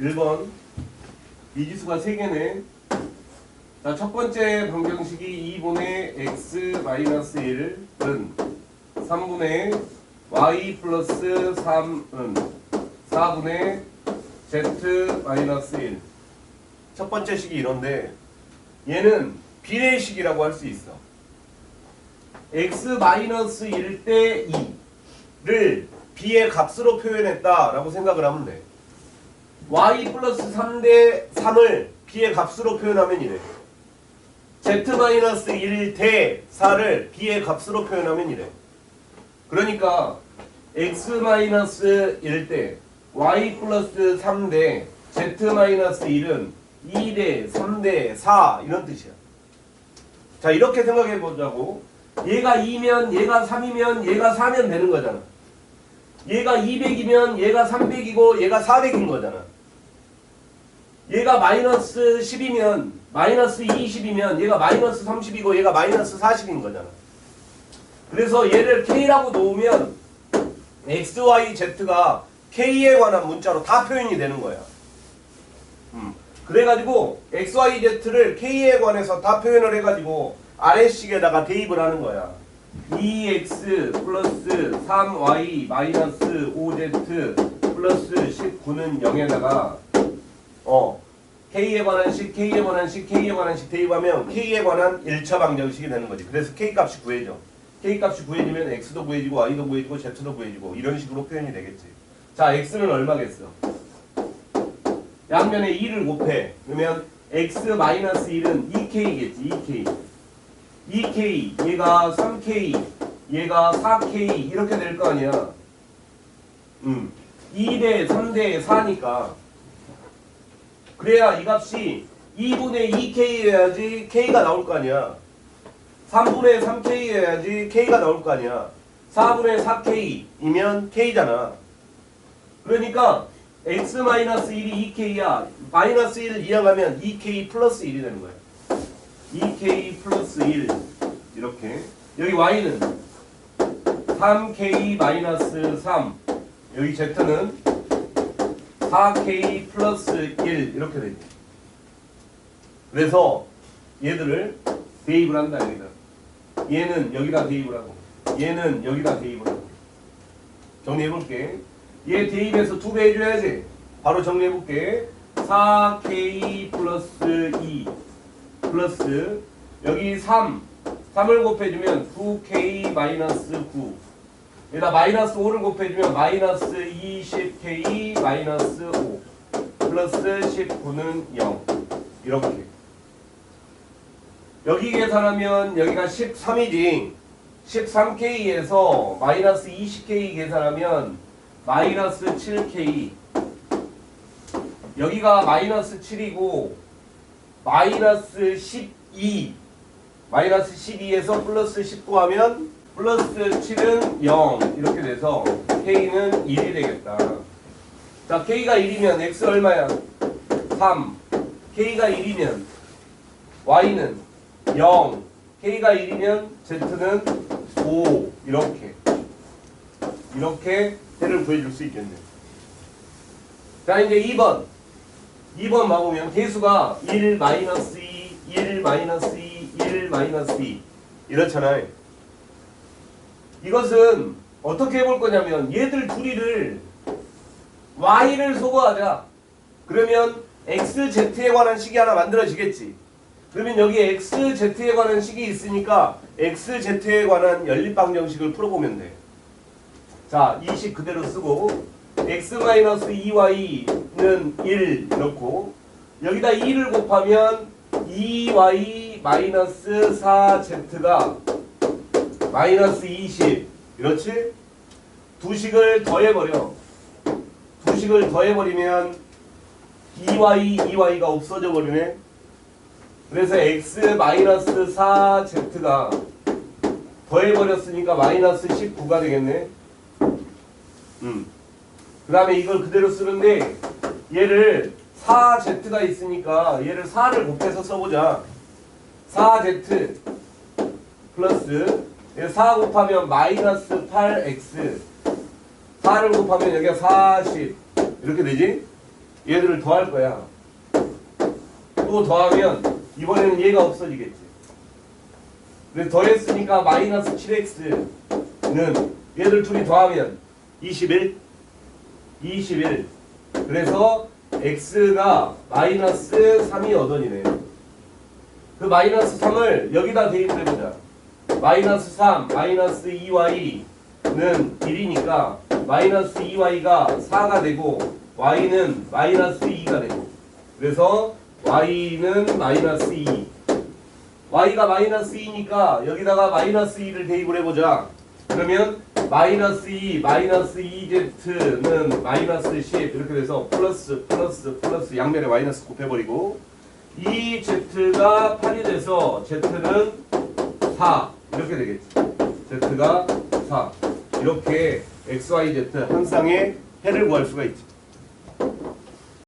1번 미지수가 3개네. 자, 첫 번째 방정식이 2분의 x-1은 3분의 y 플러스 3은 4분의 z-1 첫 번째 식이 이런데 얘는 비례식이라고 할 수 있어. x-1 때 2를 b의 값으로 표현했다라고 생각을 하면 돼 y 플러스 3대 3을 b의 값으로 표현하면 이래. z-1 대 4를 b의 값으로 표현하면 이래. 그러니까 x-1 대 y 플러스 3 대 z-1은 2 대 3 대 4 이런 뜻이야. 자 이렇게 생각해 보자고. 얘가 2면 얘가 3이면 얘가 4면 되는 거잖아. 얘가 200이면 얘가 300이고 얘가 400인 거잖아 얘가 마이너스 10이면 마이너스 20이면 얘가 마이너스 30이고 얘가 마이너스 40인 거잖아. 그래서 얘를 K라고 놓으면 X, Y, Z가 K에 관한 문자로 다 표현이 되는 거야. 음. 그래가지고 X, Y, Z를 K에 관해서 다 표현을 해가지고 아래식에다가 대입을 하는 거야. 2x 플러스 3y 마이너스 5z 플러스 19는 0에다가 어 k에 관한 식, k에 관한 식, k에 관한 식 대입하면 k에 관한 1차 방정식이 되는 거지. 그래서 k 값이 구해져. k 값이 구해지면 x도 구해지고 y도 구해지고 z도 구해지고 이런 식으로 표현이 되겠지. 자, x는 얼마겠어? 양면에 2를 곱해. 그러면 x-1은 2k겠지. 2k. 2k, 얘가 3k, 얘가 4k 이렇게 될 거 아니야. 음. 2대 3대 4니까 그래야 이 값이 2분의 2k여야지 k가 나올 거 아니야. 3분의 3k여야지 k가 나올 거 아니야. 4분의 4k이면 k잖아. 그러니까 x-1이 2k야. 마이너스 1을 이항하면 2k 플러스 1이 되는 거야. 2k 플러스 1 이렇게 여기 y는 3k 마이너스 3 여기 z는 4k 플러스 1 이렇게 되죠. 그래서 얘들을 대입을 한다 여기다. 얘는 여기다 대입을 하고 얘는 여기다 대입을 하고 정리해 볼게. 얘 대입해서 두배 해줘야지. 바로 정리해 볼게. 4k 플러스 2 플러스 여기 3 3을 곱해주면 9k 마이너스 9 여기다 마이너스 5를 곱해주면 마이너스 20k 마이너스 5 플러스 19는 0 이렇게. 여기 계산하면 여기가 13이지. 13k에서 마이너스 20k 계산하면 마이너스 7k 여기가 마이너스 7이고 마이너스 12 마이너스 12에서 플러스 19 하면 플러스 7은 0 이렇게 돼서 K는 1이 되겠다. 자 K가 1이면 X 얼마야? 3 K가 1이면 Y는 0 K가 1이면 Z는 5 이렇게. 이렇게 해를 구해줄 수 있겠네. 자 이제 2번. 2번 봐보면 개수가 1 마이너스 2, 1 마이너스 2, 1 마이너스 2 이렇잖아요. 이것은 어떻게 해볼 거냐면 얘들 둘이를 y를 소거하자. 그러면 x, z에 관한 식이 하나 만들어지겠지. 그러면 여기 x, z에 관한 식이 있으니까 x, z에 관한 연립방정식을 풀어보면 돼. 자, 이 식 그대로 쓰고 x-2y는 1 넣고 여기다 2를 곱하면 2y 4z가 마이너스 20 그렇지? 두 식을 더해버려. 두 식을 더해버리면 2y 2y가 없어져 버리네. 그래서 x 4z가 더해버렸으니까 마이너스 19가 되겠네. 음. 그 다음에 이걸 그대로 쓰는데 얘를 4z가 있으니까 얘를 4를 곱해서 써보자. 4z 플러스 4 곱하면 마이너스 8x 4를 곱하면 여기가 40 이렇게 되지? 얘들을 더할 거야. 또 더하면 이번에는 얘가 없어지겠지. 그래서 더했으니까 마이너스 7x는 얘들 둘이 더하면 21 21 그래서 x가 마이너스 3이 얻어지네 그 마이너스 3을 여기다 해보자 마이너스 3 마이너스 2y는 1이니까 마이너스 2y가 4가 되고 y는 마이너스 2가 되고. 그래서 y는 마이너스 2 y가 마이너스 2니까 여기다가 마이너스 2를 대입을 해보자. 그러면 마이너스 2, 마이너스 2z는 마이너스 10 이렇게 돼서 플러스 플러스 플러스 양면에 마이너스 곱해버리고 이 z가 8이 돼서 z는 4 이렇게 되겠지. z가 4 이렇게 x, y, z 한 쌍의 해를 구할 수가 있지.